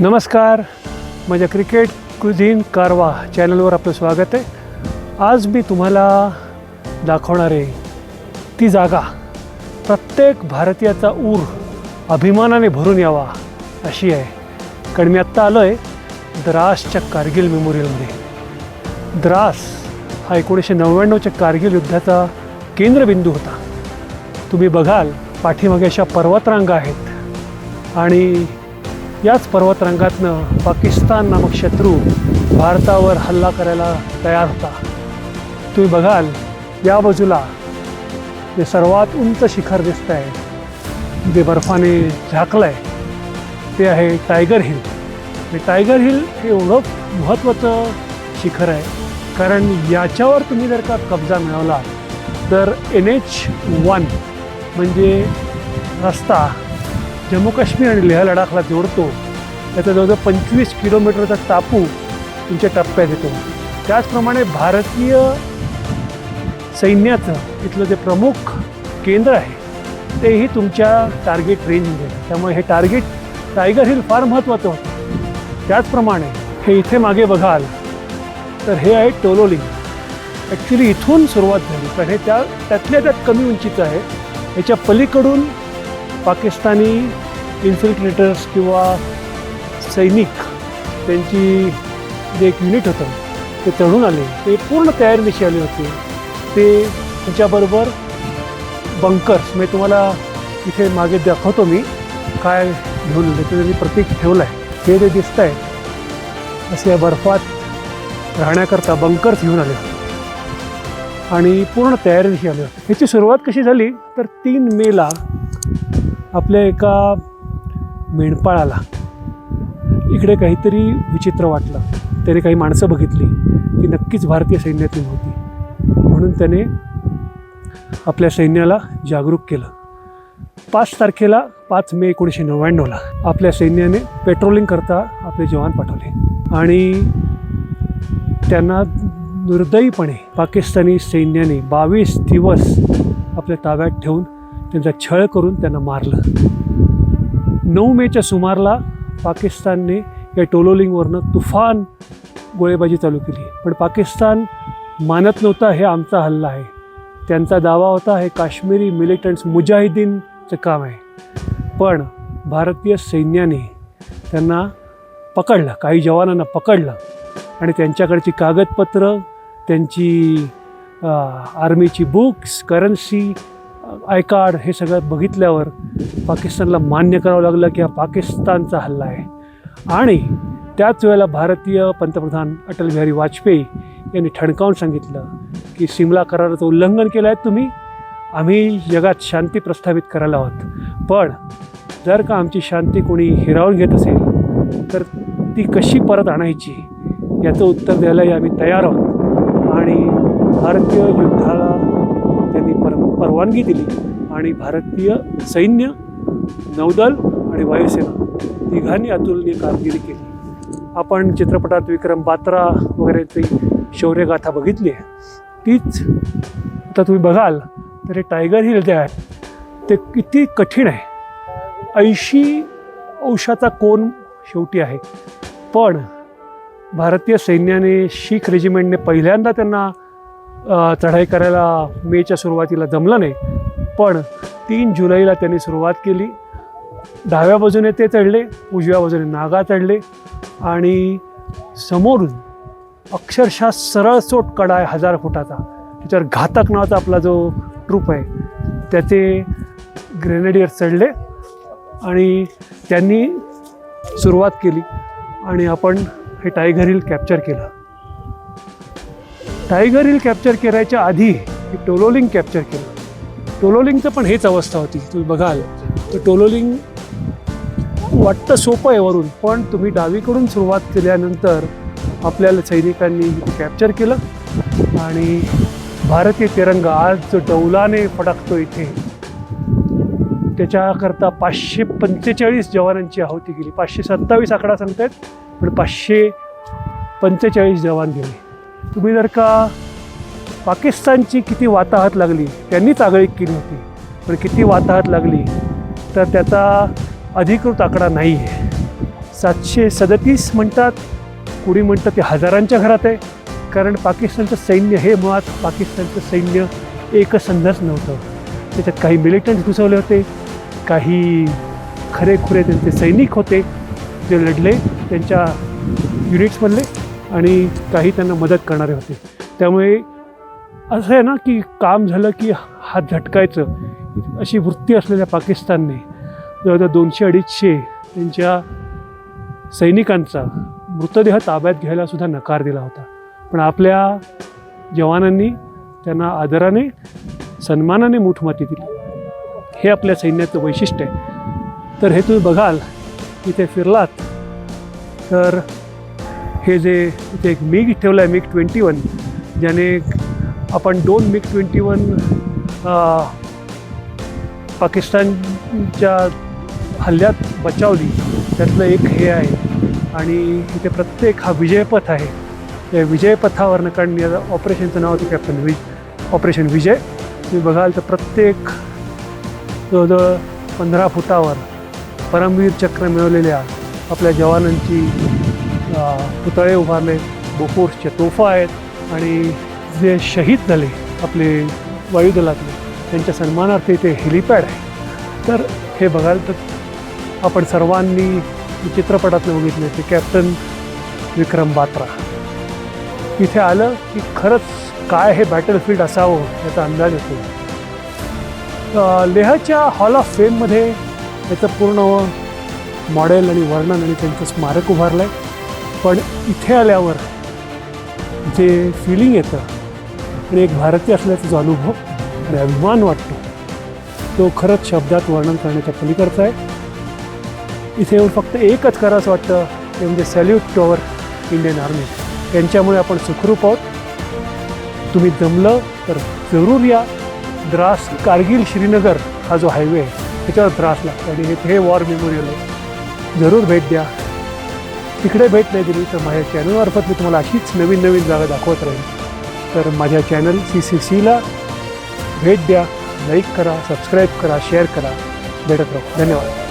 नमस्कार. माझ्या क्रिकेट कुझिन कारवा चॅनलवर आपलं स्वागत आहे. आज मी तुम्हाला दाखवणार आहे ती जागा प्रत्येक भारतीयाचा ऊर अभिमानाने भरून यावा अशी आहे. कारण मी आत्ता आलो आहे द्रासच्या कारगिल मेमोरियलमध्ये. द्रास हा एकोणीसशे नव्याण्णवच्या कारगिल युद्धाचा केंद्रबिंदू होता. तुम्ही बघाल पाठीमागे अशा पर्वतरांगा आहेत. आणि याच पर्वतरांगातनं पाकिस्तान नामक शत्रू भारतावर हल्ला करायला तयार होता. तुम्ही बघाल या बाजूला जे सर्वात उंच शिखर दिसत आहे जे बर्फाने झाकलं आहे ते आहे टायगर हिल. आणि टायगर हिल हे एवढं महत्त्वाचं शिखर आहे कारण याच्यावर तुम्ही जर का कब्जा मिळवला तर एन एच वन म्हणजे रस्ता जम्मू काश्मीर आणि लेह लडाखला जोडतो. त्याचा जवळजवळ पंचवीस किलोमीटरचा टापू तुमच्या टप्प्यात येतो. त्याचप्रमाणे भारतीय सैन्याचं इथलं जे प्रमुख केंद्र आहे तेही तुमच्या टार्गेट रेंजमध्ये आहे. त्यामुळे हे टार्गेट टायगर हिल फार महत्त्वाचं होतं. त्याचप्रमाणे हे इथे मागे बघाल तर हे आहे टोलोलिंग ॲक्च्युली इथून सुरुवात झाली. कारण हे त्या त्यातल्या त्यात कमी उंचीचं आहे. याच्या पलीकडून पाकिस्तानी इन्फिल्ट्रेटर्स किंवा सैनिक त्यांची जे एक युनिट होतं ते चढून आले. ते पूर्ण तयारीनिशी आले होते. ते त्यांच्याबरोबर बंकर्स म्हणजे तुम्हाला इथे मागे दाखवतो मी. काय घेऊन आले ते प्रतीक ठेवलं आहे ते जे दिसत आहे असे या बर्फात राहण्याकरता बंकर्स घेऊन आले. होते आणि पूर्ण तयारीनिशी आले होते. ह्याची सुरुवात कशी झाली? तर तीन मेला आपल्या एका मेंढपाळाला इकडे काहीतरी विचित्र वाटलं. त्याने काही माणसं बघितली. ती नक्कीच भारतीय सैन्यातील होती म्हणून त्याने आपल्या सैन्याला जागरूक केलं. पाच तारखेला पाच मे एकोणीसशे नव्याण्णवला आपल्या सैन्याने पेट्रोलिंग करता आपले जवान पाठवले. आणि त्यांना दुर्दैवपणे पाकिस्तानी सैन्याने बावीस दिवस आपल्या ताब्यात ठेवून त्यांचा छळ करून त्यांना मारलं. नऊ मेच्या सुमारला पाकिस्तानने या टोलोलिंगवरनं तुफान गोळेबाजी चालू केली. पण पाकिस्तान मानत नव्हता हे आमचा हल्ला आहे. त्यांचा दावा होता हे काश्मीरी मिलिटंट्स मुजाहिदीनचं काम आहे. पण भारतीय सैन्याने त्यांना पकडलं काही जवानांना पकडलं आणि त्यांच्याकडची कागदपत्रं त्यांची आर्मीची बुक्स करन्सी आय कार्ड हे सगळं बघितल्यावर पाकिस्तानला मान्य करावं लागलं की हा पाकिस्तानचा हल्ला आहे. आणि त्याच वेळेला भारतीय पंतप्रधान अटल बिहारी वाजपेयी यांनी ठणकावून सांगितलं की सिमला कराराचं उल्लंघन केलं आहे तुम्ही. आम्ही जगात शांती प्रस्थापित करायला आहोत. पण जर का आमची शांती कोणी हिरावून घेत असेल तर ती कशी परत आणायची? याचं उत्तर द्यायलाही आम्ही तयार आहोत. आणि भारतीय युद्धाला परवानगी दिली आणि भारतीय सैन्य नौदल आणि वायुसेना तिघांनी अतुलनीय कामगिरी केली. आपण चित्रपटात विक्रम बात्रा वगैरेची शौर्यगाथा बघितली आहे. तीच आता तुम्ही बघाल तर हे टायगर हिल जे आहे ते किती कठीण आहे. ऐंशी अंशाचा कोण शेवटी आहे. पण भारतीय सैन्याने शीख रेजिमेंटने पहिल्यांदा त्यांना चढाई करायला मेच्या सुरुवातीला जमलं नाही. पण तीन जुलैला त्यांनी सुरुवात केली. डाव्या बाजूने ते चढले उजव्या बाजूने नागा चढले आणि समोरून अक्षरशः सरळसोट कडा आहे हजार फुटाचा त्याच्यावर घातक नावाचा आपला जो ट्रूप आहे त्याचे ग्रेनेडियर चढले आणि त्यांनी सुरुवात केली आणि आपण हे टायगर हिल कॅप्चर केलं. टायगर हिल कॅप्चर करायच्या आधी टोलोलिंग कॅप्चर केलं. टोलोलिंगचं पण हेच अवस्था होती तुम्ही बघाल. तर टोलोलिंग वाटतं सोपं आहे वरून पण तुम्ही डावीकडून सुरुवात केल्यानंतर आपल्याला सैनिकांनी कॅप्चर केलं आणि भारतीय तिरंगा आज जो डौलाने फडकतो इथे. त्याच्याकरता पाचशे पंचेचाळीस जवानांची आहुती गेली. पाचशे सत्तावीस आकडा सांगतायत पण पाचशे पंचेचाळीस जवान गेले. तुम्ही जर का पाकिस्तानची किती वाताहत लागली त्यांनीच आगळीक केली होती. पण किती वाताहत लागली तर त्याचा अधिकृत आकडा नाही आहे सातशे सदतीस म्हणतात कुणी म्हणतात ते हजारांच्या घरात आहे. कारण पाकिस्तानचं सैन्य हे मुळात पाकिस्तानचं सैन्य एकसंधच नव्हतं. त्याच्यात काही मिलिटंट्स घुसवले होते काही खरेखुरे त्यांचे सैनिक होते जे लढले त्यांच्या युनिट्समधले. आणि काही त्यांना मदत करणारे होते. त्यामुळे असं आहे ना की काम झालं की हात झटकायचं. अशी वृत्ती असलेल्या पाकिस्तानने जवळजवळ दोनशे अडीचशे त्यांच्या सैनिकांचा मृतदेह ताब्यात घ्यायलासुद्धा नकार दिला होता. पण आपल्या जवानांनी त्यांना आदराने सन्मानाने मूठमाती दिली. हे आपल्या सैन्याचं वैशिष्ट्य आहे. तर हे तुम्ही बघाल इथे फिरलात तर हे जे इथे एक मिग ठेवलं आहे मिग ट्वेंटी वन ज्याने आपण दोन मिग ट्वेंटी वन पाकिस्तानच्या हल्ल्यात बचावली. त्यातलं एक हे आहे. आणि इथे प्रत्येक हा विजयपथ आहे. या विजयपथावरनं कारण या ऑपरेशनचं नाव होतं कॅप्टन विज ऑपरेशन विजय. तुम्ही बघाल तर प्रत्येक जवळजवळ पंधरा फुटावर परमवीर चक्र मिळवलेल्या आपल्या जवानांची पुतळे उभारले बोफोर्सच्या तोफा आहेत आणि जे शहीद झाले आपले वायुदलातले त्यांच्या सन्मानार्थ इथे हेलिपॅड आहे. तर हे बघाल तर आपण सर्वांनी चित्रपटातलं बघितले ते कॅप्टन विक्रम बात्रा. इथे आलं की खरंच काय हे बॅटलफील्ड असावं याचा अंदाज येतो. लेहच्या हॉल ऑफ फेममध्ये याचं पूर्ण मॉडेल आणि वर्णन आणि त्यांचं स्मारक उभारलं आहे पण इथे आल्यावर जे फिलिंग येतं आणि एक भारतीय असल्याचा जो अनुभव आणि अभिमान वाटतो तो खरंच शब्दात वर्णन करण्याच्या पलीकडचा आहे. इथे येऊन फक्त एकच करावं वाटतं ते म्हणजे salute to our Indian army यांच्यामुळे आपण सुखरूप आहोत. तुम्ही जमलं तर जरूर या. द्रास कारगिल श्रीनगर हा जो हायवे आहे त्याच्यावर द्रास लागतो. आणि इथे हे वॉर मेमोरियल आहे. जरूर भेट द्या. तिकडे भेट नाही दिली तर माझ्या चॅनलमार्फत मी तुम्हाला अशीच नवीन नवीन जागा दाखवत राहील तर माझ्या चॅनल सी सी सीला भेट द्या लाईक करा सबस्क्राईब करा शेअर करा. भेटत राहू. धन्यवाद.